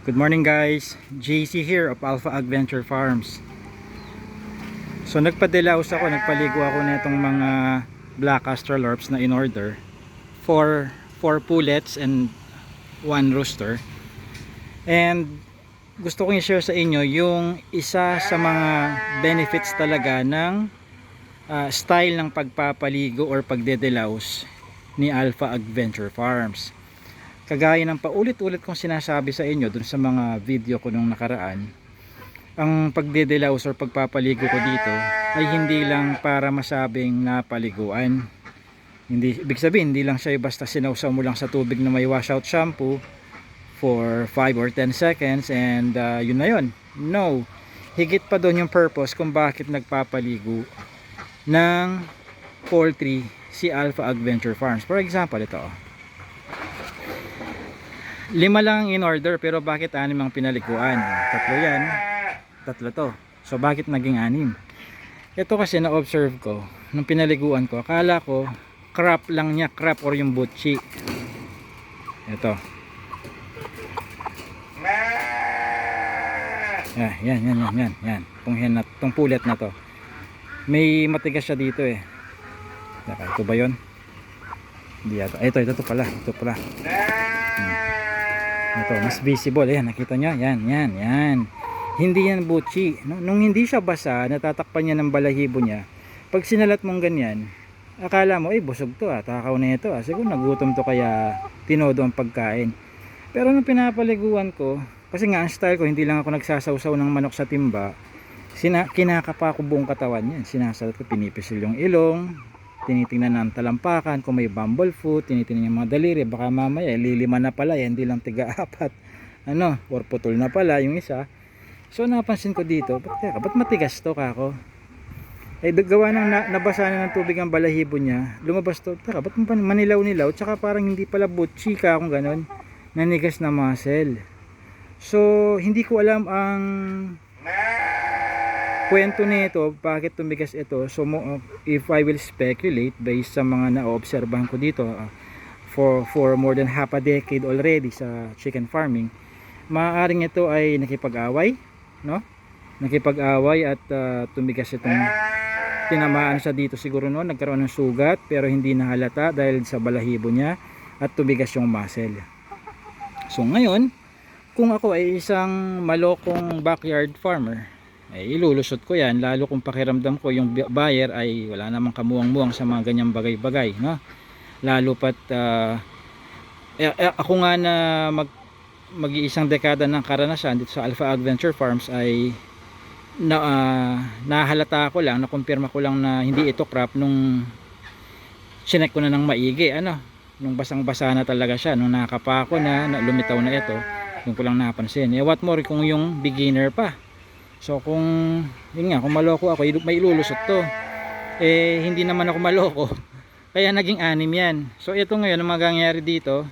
Good morning guys, JC here of Alpha Adventure Farms. So nagpadilaos ako, nagpaligo ako na itong mga black astrolorps na in order. Four, four pullets and one rooster. And gusto kong i-share sa inyo yung isa sa mga benefits talaga ng ah, style ng pagpapaligo or pagdedelaos ni Alpha Adventure Farms kagaya ng paulit-ulit kong sinasabi sa inyo dun sa mga video ko nung nakaraan ang pagdedelaws or pagpapaligo ko dito ay hindi lang para masabing napaliguan. Hindi, ibig sabihin hindi lang siya basta sinausaw mo lang sa tubig na may washout shampoo for 5 or 10 seconds and uh, yun na yun. No, higit pa doon yung purpose kung bakit nagpapaligo ng poultry si Alpha Adventure Farms. For example ito. oh lima lang in order pero bakit anim ang pinaliguan? Tatlo yan. Tatlo to. So bakit naging anim? Ito kasi na observe ko nung pinaliguan ko akala ko crap lang niya crap or yung butchi. Ito. Yan yan yan yan yan yan. Tong, hen na, tong pulet na to. May matigas siya dito eh. Ito ba yun? Hindi ito ito, ito pala ito pala ito, mas visible. Ayan, nakita nyo? Yan, yan, yan. Hindi yan butchi. No? Nung hindi siya basa, natatakpan niya ng balahibo niya. Pag sinalat mong ganyan, akala mo, eh, busog to ah. Takaw na ito ah. Siguro nagutom to kaya tinodo ang pagkain. Pero nung pinapaliguan ko, kasi nga ang style ko, hindi lang ako nagsasawsaw ng manok sa timba. Sina kinakapa ko buong katawan yan. Sinasalat ko, pinipisil yung ilong, tinitingnan ng talampakan kung may bumble foot, tinitingnan yung mga daliri, baka mamaya lilima na pala, eh, hindi lang tiga apat. Ano, or putol na pala yung isa. So napansin ko dito, ba't, teka, ba't matigas to kako? Eh gawa ng na, nabasa na ng tubig ang balahibo niya, lumabas to, teka, ba't man- manilaw-nilaw, tsaka parang hindi pala butchi ka kung ganon, nanigas na muscle. So, hindi ko alam ang kwento nito, bakit tumigas ito. So, mo, if I will speculate based sa mga na-obserbahan ko dito uh, for, for more than half a decade already sa chicken farming, maaaring ito ay nakipag-away, no? Nakipag-away at uh, tumigas itong tinamaan siya dito siguro no, nagkaroon ng sugat pero hindi nahalata dahil sa balahibo niya at tumigas yung muscle. So ngayon, kung ako ay isang malokong backyard farmer, ay ilulusot ko yan lalo kung pakiramdam ko yung buyer ay wala namang kamuwang-muwang sa mga ganyang bagay-bagay no? lalo pat ah, eh, eh, ako nga na mag mag-iisang dekada ng karanasan dito sa Alpha Adventure Farms ay na, ah, nahalata ko lang, nakumpirma ko lang na hindi ito crop nung sinek ko na ng maigi ano, nung basang-basa na talaga siya nung nakapa ko na, na lumitaw na ito yung ko lang napansin. Eh what more kung yung beginner pa So kung yun nga kung maloko ako may ilulusot to. Eh hindi naman ako maloko. Kaya naging anim yan. So ito ngayon ang mangyayari dito.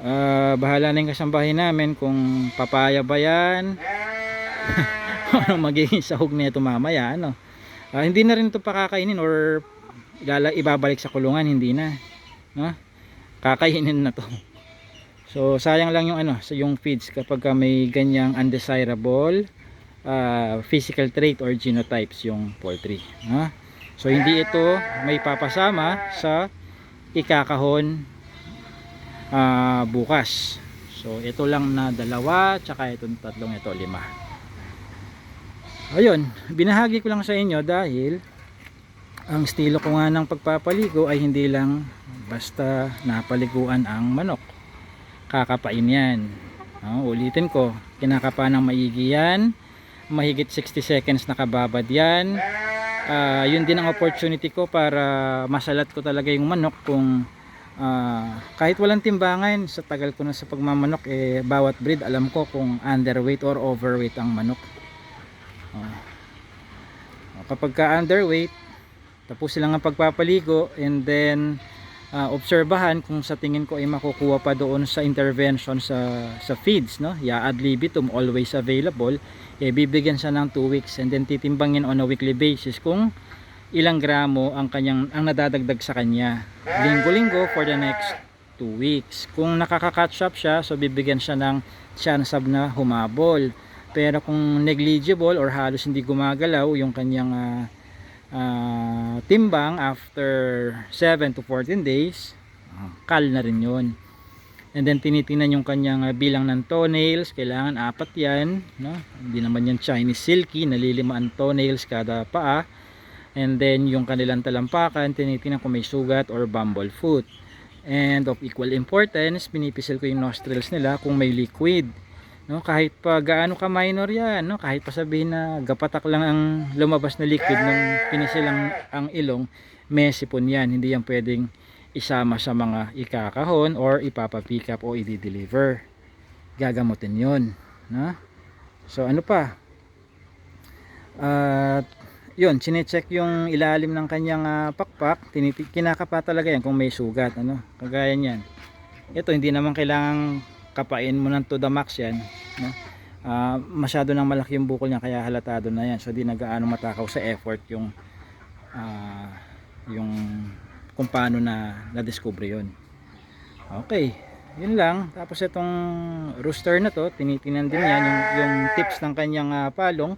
ah, bahala na yung kasambahay namin kung papaya ba yan. ano magiging sahog nito mamaya ano. Ah, hindi na rin ito pakakainin or ilala, ibabalik sa kulungan hindi na. No? Kakainin na to. So sayang lang yung ano, yung feeds kapag ka may ganyang undesirable uh, physical trait or genotypes yung poultry. Ha? So hindi ito may papasama sa ikakahon ah, bukas. So ito lang na dalawa tsaka itong tatlong ito lima. Ayun, binahagi ko lang sa inyo dahil ang estilo ko nga ng pagpapaligo ay hindi lang basta napaliguan ang manok. Kakapain yan. Ah, ulitin ko, kinakapa ng maigi yan mahigit 60 seconds nakababad yan Ah, yun din ang opportunity ko para masalat ko talaga yung manok kung ah, kahit walang timbangan sa tagal ko na sa pagmamanok eh bawat breed alam ko kung underweight or overweight ang manok Ah. kapag ka underweight tapos silang ang pagpapaligo and then ah, obserbahan kung sa tingin ko ay makukuha pa doon sa intervention sa sa feeds no ya ad libitum always available eh bibigyan siya ng 2 weeks and then titimbangin on a weekly basis kung ilang gramo ang kanyang ang nadadagdag sa kanya linggo-linggo for the next 2 weeks. Kung nakaka-catch up siya, so bibigyan siya ng chance of na humabol. Pero kung negligible or halos hindi gumagalaw yung kanyang ah, ah, timbang after 7 to 14 days, ah, kal na rin yun. And then tinitingnan yung kanyang ah, bilang ng toenails, kailangan apat yan, no? Hindi naman yan Chinese silky, nalilima ang toenails kada paa. And then yung kanilang talampakan, tinitingnan kung may sugat or bumble foot. And of equal importance, pinipisil ko yung nostrils nila kung may liquid. No, kahit pa gaano ka minor yan, no, kahit pa sabihin na gapatak lang ang lumabas na liquid nung pinisil ang, ilong, may sipon yan. Hindi yan pwedeng isama sa mga ikakahon or ipapapick up o i-deliver. Gagamutin yon no? So ano pa? At yun, chinecheck yung ilalim ng kanyang ah, pakpak, kinakapa talaga yan kung may sugat, ano, kagaya niyan. Ito hindi naman kailangang kapain mo ng to the max yan, no? Ah, masyado nang malaki yung bukol niya kaya halatado na yan. So di nagaano matakaw sa effort yung ah, yung kung paano na na-discover yon. Okay, yun lang. Tapos itong rooster na to, tinitingnan din yan yung, yung tips ng kanyang ah, palong.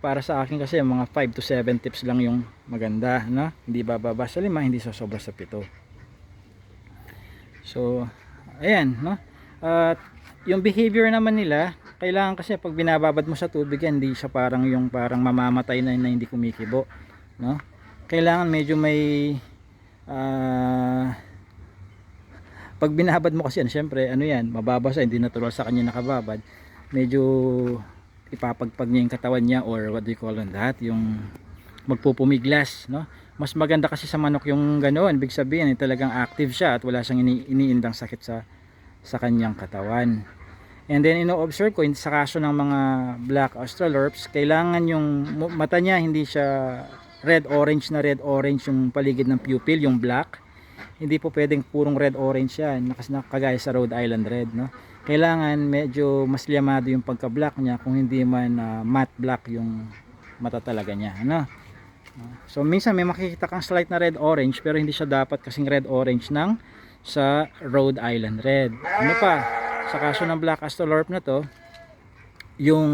Para sa akin kasi mga 5 to 7 tips lang yung maganda, no? Hindi bababa sa 5, hindi sosobra sa 7. So, ayan, no? At yung behavior naman nila, kailangan kasi pag binababad mo sa tubig yan, hindi siya parang yung parang mamamatay na, na hindi kumikibo, no? Kailangan medyo may ah pag binabad mo kasi yan, syempre, ano yan, mababasa, hindi natural sa kanya nakababad. Medyo ipapagpag niya yung katawan niya or what do you call on that, yung magpupumiglas, no? Mas maganda kasi sa manok yung ganoon, big sabihin, eh, talagang active siya at wala siyang ini iniindang sakit sa sa kanyang katawan. And then ino-observe ko sa kaso ng mga black australorps, kailangan yung mata niya hindi siya red orange na red orange yung paligid ng pupil, yung black. Hindi po pwedeng purong red orange yan, kagaya sa Rhode Island red, no. Kailangan medyo mas liyamado yung pagka-black niya kung hindi man ah, matte black yung mata talaga niya, ano. So minsan may makikita kang slight na red orange pero hindi siya dapat kasing red orange ng sa Rhode Island red. Ano pa? Sa kaso ng black astrolorp na to, yung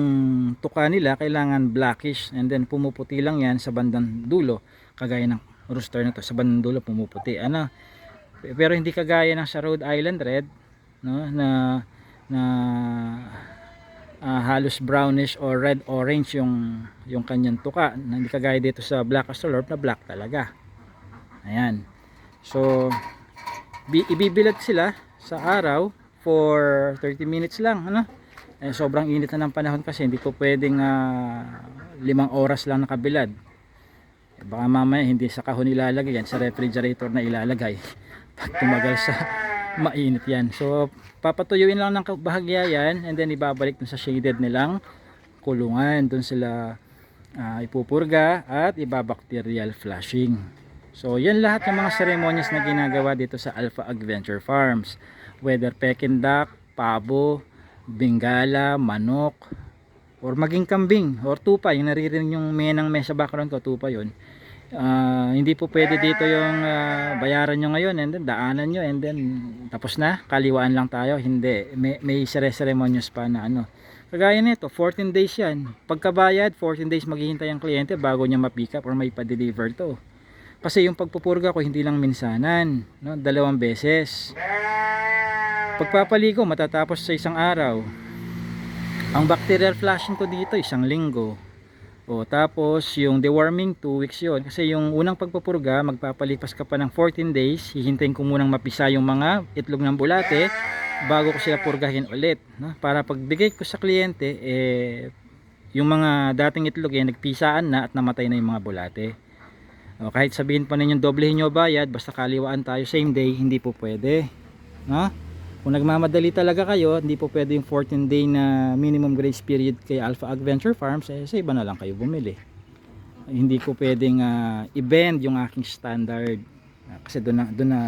tuka nila kailangan blackish and then pumuputi lang yan sa bandang dulo kagaya ng rooster na to. Sa bandang dulo pumuputi. Ano? Pero hindi kagaya ng sa Rhode Island red no? Na na ah, halos brownish or red orange yung yung kanyang tuka. Hindi kagaya dito sa black astrolorp na black talaga. Ayan. So bi- ibibilad sila sa araw for 30 minutes lang ano? Eh, sobrang init na ng panahon kasi hindi po pwedeng ah, limang oras lang nakabilad. Eh, baka mamaya hindi sa kahon ilalagay yan sa refrigerator na ilalagay. Pag tumagal sa mainit yan. So papatuyuin lang ng bahagya yan and then ibabalik dun sa shaded nilang kulungan. Dun sila ah, ipupurga at ibabacterial flushing so yan lahat ng mga ceremonies na ginagawa dito sa Alpha Adventure Farms whether peking duck, pabo, bingala, manok, or maging kambing, or tupa, yung naririnig yung menang may sa background ko, tupa yun. Ah, hindi po pwede dito yung ah, bayaran nyo ngayon and then daanan nyo and then tapos na, kaliwaan lang tayo. Hindi, may, may ceremonies pa na ano. Kagaya nito, 14 days yan. Pagkabayad, 14 days maghihintay ang kliyente bago niya ma-pick up or may pa-deliver to. Kasi yung pagpupurga ko hindi lang minsanan, no? dalawang beses. Pagpapaligo matatapos sa isang araw. Ang bacterial flushing ko dito isang linggo. O tapos yung deworming 2 weeks yon kasi yung unang pagpupurga magpapalipas ka pa ng 14 days hihintayin ko munang mapisa yung mga itlog ng bulate bago ko sila purgahin ulit no? para pagbigay ko sa kliyente eh yung mga dating itlog eh nagpisaan na at namatay na yung mga bulate o, kahit sabihin pa ninyo doblehin nyo bayad basta kaliwaan tayo same day hindi po pwede. No? kung nagmamadali talaga kayo hindi po pwede yung 14 day na minimum grace period kay Alpha Adventure Farms eh sa iba na lang kayo bumili. Hindi ko pwedeng ah, i-bend yung aking standard. Ah, kasi doon na, doon na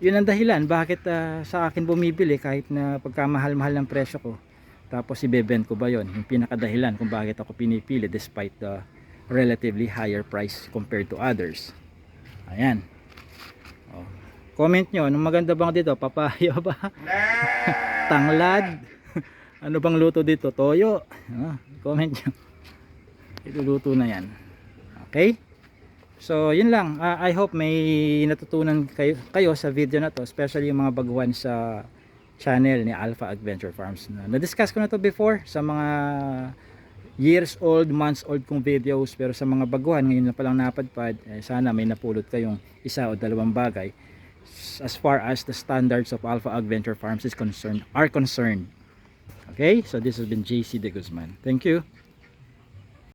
yun ang dahilan bakit ah, sa akin bumibili kahit na pagkamahal-mahal ng presyo ko tapos i-bend ko ba yon yung pinakadahilan kung bakit ako pinipili despite the relatively higher price compared to others ayan oh. Comment nyo, anong maganda bang dito? Papaya ba? Tanglad? ano bang luto dito? Toyo? Ah, comment nyo. Iluluto na yan. Okay? So, yun lang. Ah, I hope may natutunan kayo, kayo sa video na to, especially yung mga baguhan sa channel ni Alpha Adventure Farms. Na, na-discuss ko na to before sa mga years old, months old kong videos pero sa mga baguhan ngayon na palang napadpad eh, sana may napulot kayong isa o dalawang bagay. As far as the standards of Alpha Adventure Farms is concerned are concerned. Okay? So this has been JC De Guzman. Thank you